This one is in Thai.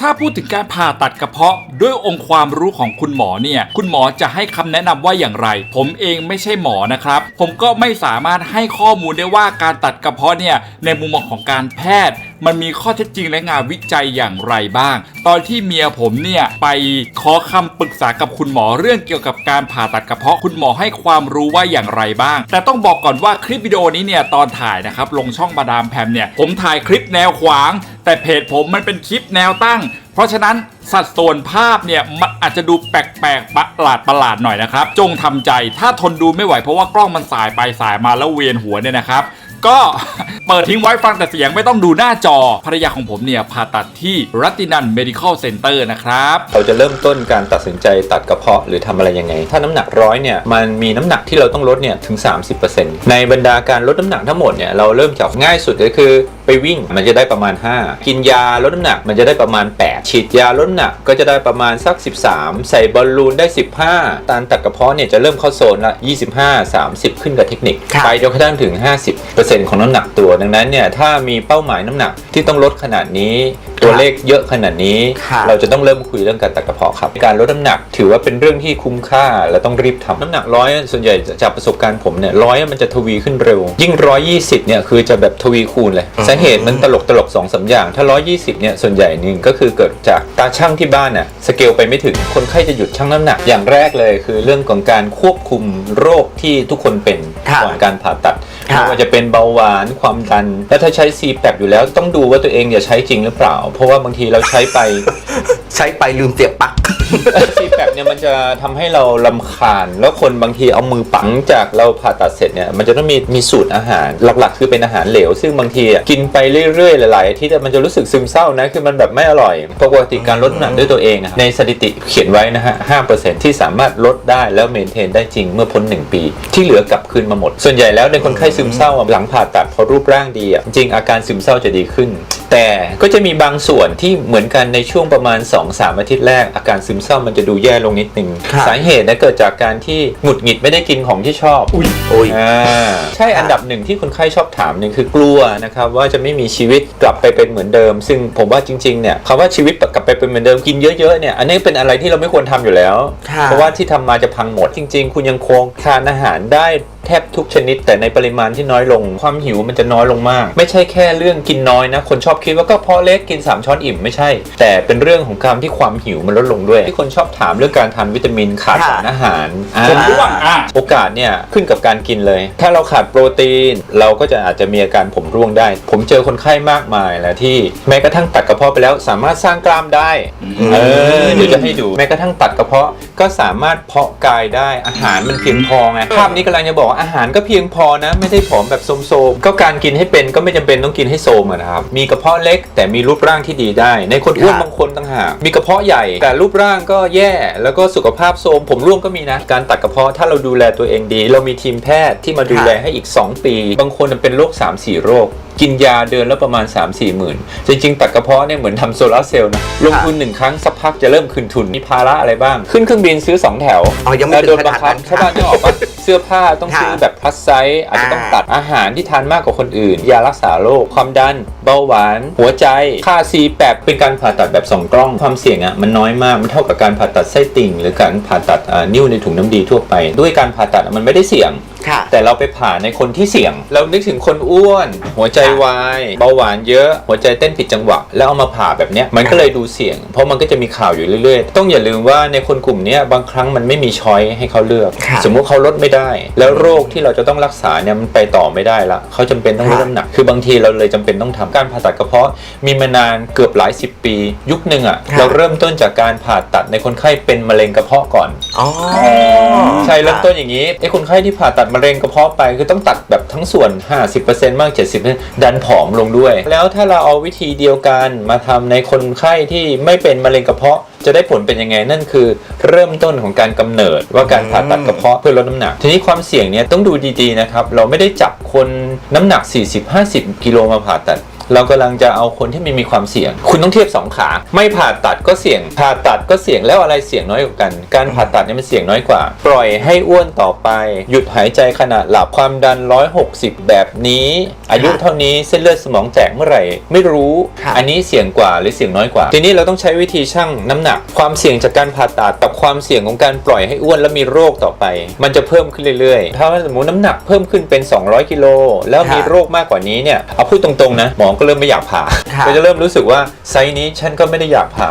ถ้าพูดถึงการผ่าตัดกระเพาะด้วยองค์ความรู้ของคุณหมอเนี่ย คุณหมอจะให้คำแนะนำว่าอย่างไร ผมเองไม่ใช่หมอนะครับ ผมก็ไม่สามารถให้ข้อมูลได้ว่าการตัดกระเพาะเนี่ยในมุมมองของการแพทย์ มันมีข้อเท็จจริงและงานวิจัยอย่างไรบ้าง ตอนที่เมียผมเนี่ยไปขอคำปรึกษากับคุณหมอเรื่องเกี่ยวกับการผ่าตัดกระเพาะคุณหมอให้ความรู้ว่าอย่างไรบ้าง แต่ต้องบอกก่อนว่าคลิปวิดีโอนี้เนี่ยตอนถ่ายนะครับลงช่องมาดามแพมเนี่ยผมถ่ายคลิปแนวขวาง แต่เพจผมมันเป็นคลิปแนวตั้ง เพราะฉะนั้นสัดส่วนภาพเนี่ยมันอาจจะดูแปลกๆประหลาดประหลาดหน่อยนะครับ จงทำใจถ้าทนดูไม่ไหวเพราะว่ากล้องมันสายไปสายมาแล้วเวียนหัวเนี่ยนะครับ ก็เปิดทิ้งไว้ฟังแต่เสียงไม่ต้องดูหน้าจอภรรยาของผมเนี่ยผ่าตัดที่รัตินัน medical center นะครับ เราจะเริ่มต้นการตัดสินใจตัดกระเพาะหรือทำอะไรยังไง ถ้าน้ำหนักร้อยเนี่ยมันมีน้ำหนักที่เราต้องลดเนี่ยถึง 30%ในบรรดาการลดน้ำหนักทั้งหมดเนี่ยเราเริ่มจากง่ายสุดก็คือไปวิ่งมันจะได้ประมาณ 5 กินยาลดน้ำหนักมันจะได้ประมาณ 8 ฉีดยาลดน้ำหนักก็จะได้ประมาณสัก 13 ใส่บอลลูนได้ 15การตัดกระเพาะเนี่ยจะเริ่มเข้าโซนละ 25 30 ขึ้นกับเทคนิคครับไปจนกระทั่งถึง 50%ของน้ำหนักตัวดังนั้นเนี่ยถ้ามีเป้าหมายน้ำหนักที่ต้องลดขนาดนี้ ตัวเลขเยอะขนาดนี้ครับเราจะต้องเริ่มคุยเรื่องการตัดกระเพาะครับ การลดน้ำหนักถือว่าเป็นเรื่องที่คุ้มค่าและต้องรีบทำน้ำหนักร้อยส่วนใหญ่จากประสบการณ์ผมเนี่ยร้อยมันจะทวีขึ้นเร็ว ยิ่งร้อยยี่สิบเนี่ยคือจะแบบทวีคูณเลยอืมสาเหตุมันตลกตลกสองสามอย่าง ถ้าร้อยยี่สิบเนี่ยส่วนใหญ่หนึ่งก็คือเกิดจากตาช่างที่บ้านน่ะสเกลไปไม่ถึงคนไข้จะหยุดชั่งน้ำหนักอย่างแรกเลย คือเรื่องของการควบคุมโรคที่ทุกคนเป็นครับก่อนการผ่าตัดครับ ไม่ว่าจะเป็นเบาหวานความดัน แล้วถ้าใช้ c p a p อยู่แล้วต้องดูว่าตัวเองอย่าใช้จริงหรือเปล่า เพราะว่าบางทีเราใช้ไป ใช้ไปลืมเสียบปลั๊กซีแป เนี่ยมันจะทำให้เราลำคาญ แล้วคนบางทีเอามือปังจากเราผ่าตัดเสร็จเนี่ยมันจะต้องมีมีสูตรอาหารหลักๆ คือเป็นอาหารเหลว ซึ่งบางทีกินไปเรื่อยๆ หลายๆอาที่มันจะรู้สึกซึมเศร้านะคือมันแบบไม่อร่อยปกติการลดน้ำหนักด้วยตัวเองในสถิติเขียนไว้นะฮะ5%ที่สามารถลดได้แล้วเมนเทนได้จริงเมื่อพ้น1ปี ที่เหลือกลับคืนมาหมด ส่วนใหญ่แล้วในคนไข้ซึมเศร้าหลังผ่าตัดพอรูปร่างดีอะจริงอาการซึมเศร้าจะดีขึ้น แต่ก็จะมีบางส่วนที่เหมือนกันในช่วงประมาณ 2-3 อาทิตย์แรก อาการซึมเศร้ามันจะดูแย่ลงนิดนึง ครับสาเหตุนะเกิดจากการที่หงุดหงิดไม่ได้กินของที่ชอบอุ้ยโอ้ย อ่าใช่อันดับหนึ่งที่คนไข้ชอบถามหนึ่งคือกลัวนะครับว่าจะไม่มีชีวิตกลับไปเป็นเหมือนเดิม ซึ่งผมว่าจริงๆเนี่ยคำว่าชีวิตกลับไปเป็นเหมือนเดิมกินเยอะๆเนี่ยอันนี้เป็นอะไรที่เราไม่ควรทำอยู่แล้ว ค่ะ เพราะว่าที่ทำมาจะพังหมดจริง ๆ คุณยังคงทานอาหารได้แทบทุกชนิด แต่ในปริมาณที่น้อยลง ความหิวมันจะน้อยลงมาก ไม่ใช่แค่เรื่องกินน้อยนะคนชอบคิดว่าก็เพราะเล็กกิน 3 ช้อนอิ่มไม่ใช่ แต่เป็นเรื่องของการที่ความหิวมันลดลงด้วย ที่คนชอบถามเรื่องการทานวิตามินขาดค่ะสารอาหารอ่าผมร่วงอะโอกาสเนี่ยขึ้นกับการกินเลย ถ้าเราขาดโปรตีน เราก็จะอาจจะมีอาการผมร่วงได้ ผมเจอคนไข้มากมายแล้วที่แม้กระทั่งตัดกระเพาะไปแล้วสามารถสร้างกล้ามได้เออเดี๋ยวจะให้ดูแม้กระทั่งตัดกระเพาะก็สามารถเพาะกายได้อาหารมันเพียงพอไงภาพนี้กำลังจะบอกว่าอาหารก็เพียงพอนะ ไม่ได้ผอมแบบโซมๆก็การกินให้เป็นก็ไม่จำเป็นต้องกินให้โซมอะนะครับมีกระเพาะเล็กแต่มีรูปร่างที่ดีได้ ในคนอ้วนครับบางคนต่างหากมีกระเพาะใหญ่ แต่รูปร่างก็แย่ แล้วก็สุขภาพโทรมผมร่วงก็มีนะ การตัดกระเพาะถ้าเราดูแลตัวเองดี เรามีทีมแพทย์ที่มาดูแลให้อีก 2 ปี บางคนเป็นโรค3-4โรค กินยาเดือนละประมาณ 3-4หมื่น จริงๆ ตัดกระเพาะเนี่ยเหมือนทำโซลาร์เซลล์นะลงทุนหนึ่งครั้งสักพักจะเริ่มคืนทุน มีภาระอะไรบ้าง ขึ้นเครื่องบินซื้อ 2 แถวอ๋อยังไม่แล้วถึโดงนขบันางดคับนั้นใช่ป่ะนึกออกปะเสื้อผ้าต้องซื้อค่ะแบบพลัสไซส์อาจจะต้องอ่าตัดอาหารที่ทานมากกว่าคนอื่น ยารักษาโรคความดัน เบาหวาน หัวใจค่าซีแปบเป็นการผ่าตัดแบบสองกล้องความเสี่ยงอะมันน้อยมากมันเท่ากับการผ่าตัดไส้ติ่ง หรือการผ่าตัดอ่านิ้วในถุงน้ำดีทั่วไป ด้วยการผ่าตัดอะมันไม่ได้เสี่ยง ค่ะ แต่เราไปผ่าในคนที่เสี่ยง เรานึกถึงคนอ้วน หัวใจวายเบาหวานเยอะ หัวใจเต้นผิดจังหวะ แล้วเอามาผ่าแบบเนี้ยมันก็เลยดูเสี่ยง เพราะมันก็จะมีข่าวอยู่เรื่อยๆ ต้องอย่าลืมว่าในคนกลุ่มเนี้ยบางครั้งมันไม่มีช้อยให้เขาเลือกค่ะสมมุติเขาลดไม่ได้ แล้วโรคที่เราจะต้องรักษาเนี่ยมันไปต่อไม่ได้ละเขาจำเป็นต้องลดค่ะน้ำหนัก คือบางทีเราเลยจำเป็นต้องทำการผ่าตัดกระเพาะมีมานานเกือบหลายสิบปี ยุคหนึ่งอะเราเริ่มต้นจากการผ่าตัดในคนไข้เป็นมะเร็งกระเพาะก่อนอ๋อใช่เริ่มต้นอย่างนี้ไอ้คนไข้ที่ผ่าตัดมะเร็งกระเพาะไปคือต้องตัดแบบทั้งส่วน 50%มาก70%ดันผอมลงด้วย แล้วถ้าเราเอาวิธีเดียวกันมาทำในคนไข้ที่ไม่เป็นมะเร็งกระเพาะจะได้ผลเป็นยังไงนั่นคือ เริ่มต้นของการกำเนิดว่าการผ่าตัดกระเพาะเพื่อลดน้ำหนัก ทีนี้ความเสี่ยงเนี่ยต้องดูดีๆนะครับเราไม่ได้จับคนน้ำหนัก 40-50 กิโลมาผ่าตัด เรากำลังจะเอาคนที่ไม่มีความเสี่ยง คุณต้องเทียบสองขา ไม่ผ่าตัดก็เสี่ยง ผ่าตัดก็เสี่ยงแล้วอะไรเสี่ยงน้อยกว่ากัน การผ่าตัดเนี่ยมันเสี่ยงน้อยกว่า ปล่อยให้อ้วนต่อไป หยุดหายใจขณะหลับความดัน 160 แบบนี้ อายุเท่านี้เส้นเลือดสมองแตกเมื่อไหร่ ไม่รู้ครับอันนี้เสี่ยงกว่าหรือเสี่ยงน้อยกว่า ทีนี้เราต้องใช้วิธีชั่งน้ำหนัก ความเสี่ยงจากการผ่าตัดกับความเสี่ยงของการปล่อยให้อ้วนแล้วมีโรคต่อไป มันจะเพิ่มขึ้นเรื่อยๆ ถ้าสมมติน้ำหนักเพิ่มขึ้นเป็น 200 กิโลแล้วมีครับโรคมากกว่านี้เนี่ยเอาพูดตรงๆนะหมอก็เริ่มไม่อยากผ่าครับก็จะเริ่มรู้สึกว่าไซส์นี้ฉันก็ไม่ได้อยากผ่า